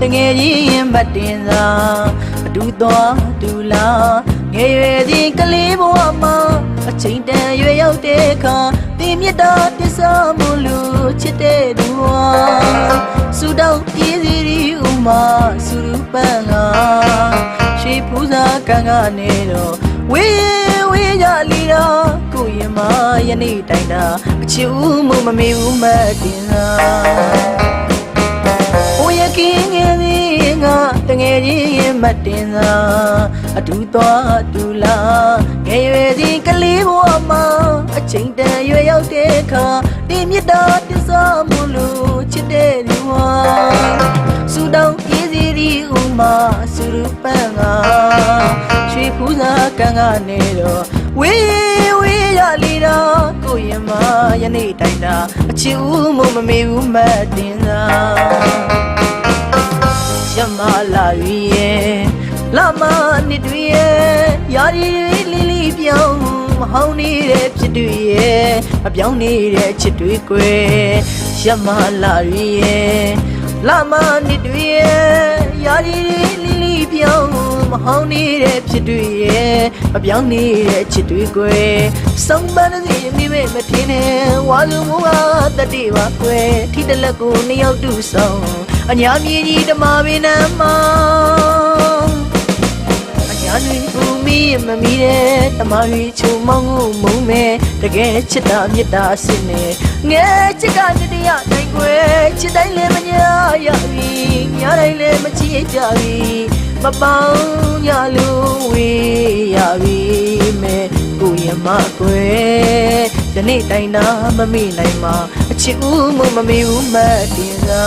တငယ်ကြီးရင်မတင်သာအတူတော်ဒူလာငယ်ရွယ်ဒီကလေးဘဝမှာအချိန်တန်ရွယ်ရောက်တဲ့အခါဒီမြတ်တော်တစ္ဆာမလို့ချစ်တဲ့သူဝါစူတောင်းပြည်စီရီဥမာစူရူပန်ကရွှေဖူးစာကံကနေတော့ဝေးဝေးရလီတော့ကိုရင်မယနေ့တိုင်တာအချစ်ဦးမှုမမေဘူးမတင်သာ ကိုရကင်းငယ်သေးငါတငယ်ချင်းရင်မတင်သာအတူသွားအတူလာငယ်ရွယ်ချင်းကလေးဘဝမှာအချိန်တန်ရွယ်ရောက်တဲ့အခါဒီမြတ်တာတစ္ဆာမလို့ချစ်တဲ့သူဟာစူတောင်းပြည်စီရီဥမာစူရူပန်ကရွှေဖူးစာကန်ကနေတော့ဝေးဝေးရလီတော့ကိုရင်မယနေ့တိုင်တာအချစ်ဦးမမမေဘူးမတင်သာ လာမနှစ်တွေရဲ့ယာရီတွေလီလီပြောင်းမဟောင်းနေတဲ့ဖြစ်တွေရဲ့အပြောင်းနေတဲ့ချစ်တွေကွယ်ရမလာရီရဲ့လာမနှစ်တွေရဲ့ယာရီတွေလီလီပြောင်းမဟောင်းနေတဲ့ဖြစ်တွေရဲ့အပြောင်းနေတဲ့ချစ်တွေကွယ်ဆုံးပန်းစီမိမေမထင်းနဲ့ဝါလူမူကတတိပါကွယ်ထိတလက်ကိုနှစ်ယောက်တူဆောင်အညာမြေကြီးဓမ္မပင်နမအ ညာတွင်ဘူမီမမီတဲ့ဓမ္မရီချုံမောင်းကိုမုံမဲ့တကယ်ချစ်တာမေတ္တာစင်နဲ့ငယ်ချစ်ကတတရနိုင်ွယ်ချစ်တိုင်းလည်းမညာရပြီညာတိုင်းလည်းမချစ်ကြပြီမပေါင်းညလို့ဝေးရပြီမဲ့ကိုရမကွယ်ဒီနေ့တိုင်းနာမမေ့နိုင်မှာအချစ်ဦးမမမေ့ဘူးမတင်သာ